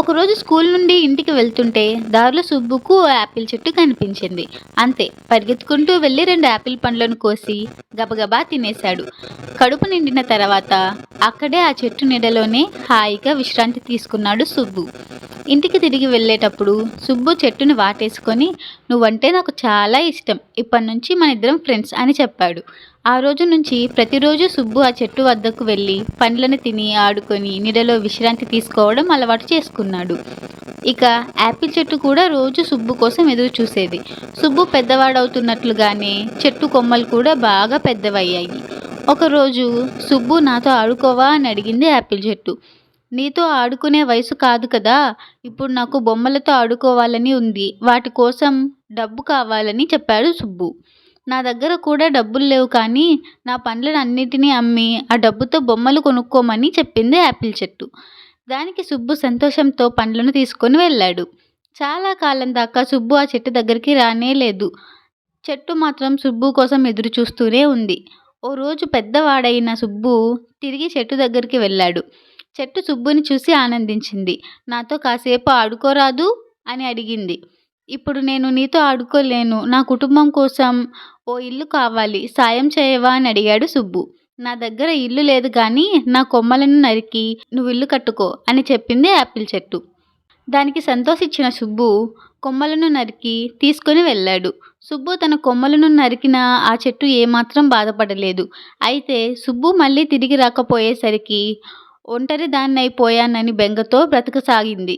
ఒకరోజు స్కూల్ నుండి ఇంటికి వెళ్తుంటే దారిలో సుబ్బుకు ఓ యాపిల్ చెట్టు కనిపించింది. అంతే పరిగెత్తుకుంటూ వెళ్ళి రెండు యాపిల్ పండ్లను కోసి గబగబా తినేశాడు. కడుపు నిండిన తర్వాత అక్కడే ఆ చెట్టు నీడలోనే హాయిగా విశ్రాంతి తీసుకున్నాడు సుబ్బు. ఇంటికి తిరిగి వెళ్ళేటప్పుడు సుబ్బు చెట్టుని వాటేసుకొని నువ్వంటే నాకు చాలా ఇష్టం. ఇప్పటి నుంచి మన ఇద్దరం ఫ్రెండ్స్ అని చెప్పాడు. ఆ రోజు నుంచి ప్రతిరోజు సుబ్బు ఆ చెట్టు వద్దకు వెళ్ళి పండ్లను తిని ఆడుకొని నీడలో విశ్రాంతి తీసుకోవడం అలవాటు చేసుకున్నాడు. ఇక యాపిల్ చెట్టు కూడా రోజు సుబ్బు కోసం ఎదురు చూసేది. సుబ్బు పెద్దవాడవుతున్నట్లుగానే చెట్టు కొమ్మలు కూడా బాగా పెద్దవయ్యాయి. ఒకరోజు సుబ్బు నాతో ఆడుకోవా? అని అడిగింది యాపిల్ చెట్టు. నీతో ఆడుకునే వయసు కాదు కదా. ఇప్పుడు నాకు బొమ్మలతో ఆడుకోవాలని ఉంది. వాటి కోసం డబ్బు కావాలని చెప్పాడు సుబ్బు. నా దగ్గర కూడా డబ్బులు లేవు కానీ నా పండ్లను అన్నిటినీ అమ్మి ఆ డబ్బుతో బొమ్మలు కొనుక్కోమని చెప్పింది యాపిల్ చెట్టు. దానికి సుబ్బు సంతోషంతో పండ్లను తీసుకొని వెళ్ళాడు. చాలా కాలం దాకా సుబ్బు ఆ చెట్టు దగ్గరికి రానే లేదు. చెట్టు మాత్రం సుబ్బు కోసం ఎదురు చూస్తూనే ఉంది. ఓ రోజు పెద్దవాడైన సుబ్బు తిరిగి చెట్టు దగ్గరికి వెళ్ళాడు. చెట్టు సుబ్బుని చూసి ఆనందించింది. నాతో కాసేపు ఆడుకోరాదు? అని అడిగింది. ఇప్పుడు నేను నీతో ఆడుకోలేను. నా కుటుంబం కోసం ఓ ఇల్లు కావాలి. సాయం చేయవా అని అడిగాడు సుబ్బు. నా దగ్గర ఇల్లు లేదు కానీ నా కొమ్మలను నరికి నువ్వు ఇల్లు కట్టుకో అని చెప్పింది యాపిల్ చెట్టు. దానికి సంతోషించిన సుబ్బు కొమ్మలను నరికి తీసుకొని వెళ్ళాడు. సుబ్బు తన కొమ్మలను నరికిన ఆ చెట్టు ఏమాత్రం బాధపడలేదు. అయితే సుబ్బు మళ్ళీ తిరిగి రాకపోయేసరికి ఒంటరి దాన్నైపోయానని బెంగతో బ్రతకసాగింది.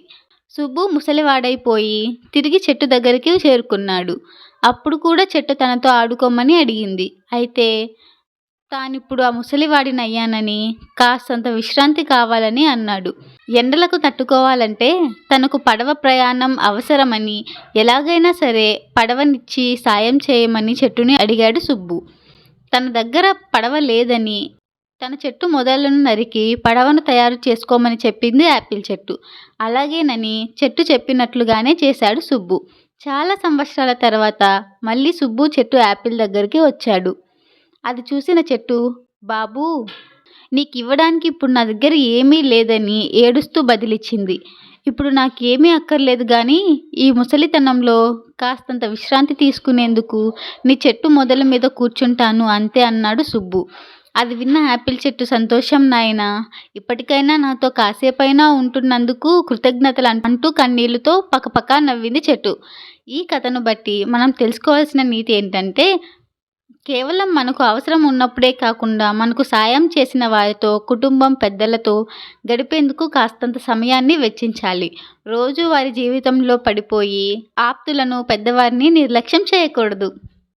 సుబ్బు ముసలివాడైపోయి తిరిగి చెట్టు దగ్గరికి చేరుకున్నాడు. అప్పుడు కూడా చెట్టు తనతో ఆడుకోమని అడిగింది. అయితే తానిప్పుడు ఆ ముసలివాడిని అయ్యానని కాస్తంత విశ్రాంతి కావాలని అన్నాడు. ఎండలకు తట్టుకోవాలంటే తనకు పడవ ప్రయాణం అవసరమని ఎలాగైనా సరే పడవనిచ్చి సాయం చేయమని చెట్టుని అడిగాడు సుబ్బు. తన దగ్గర పడవ లేదని తన చెట్టు మొదలను నరికి పడవను తయారు చేసుకోమని చెప్పింది యాపిల్ చెట్టు. అలాగేనని చెట్టు చెప్పినట్లుగానే చేశాడు సుబ్బు. చాలా సంవత్సరాల తర్వాత మళ్ళీ సుబ్బు చెట్టు యాపిల్ దగ్గరికి వచ్చాడు. అది చూసిన చెట్టు బాబూ నీకు ఇవ్వడానికి ఇప్పుడు నా దగ్గర ఏమీ లేదని ఏడుస్తూ బదిలిచ్చింది. ఇప్పుడు నాకేమీ అక్కర్లేదు కానీ ఈ ముసలితనంలో కాస్తంత విశ్రాంతి తీసుకునేందుకు నీ చెట్టు మొదల మీద కూర్చుంటాను అంతే అన్నాడు సుబ్బు. అది విన్న యాపిల్ చెట్టు సంతోషం నాయనా. ఇప్పటికైనా నాతో కాసేపైనా ఉంటున్నందుకు కృతజ్ఞతలు అంటూ కన్నీళ్ళతో పకపక నవ్వింది చెట్టు. ఈ కథను బట్టి మనం తెలుసుకోవాల్సిన నీతి ఏంటంటే కేవలం మనకు అవసరం ఉన్నప్పుడే కాకుండా మనకు సాయం చేసిన వారితో కుటుంబం పెద్దలతో గడిపేందుకు కాస్తంత సమయాన్ని వెచ్చించాలి. రోజు వారి జీవితంలో పడిపోయి ఆప్తులను పెద్దవారిని నిర్లక్ష్యం చేయకూడదు.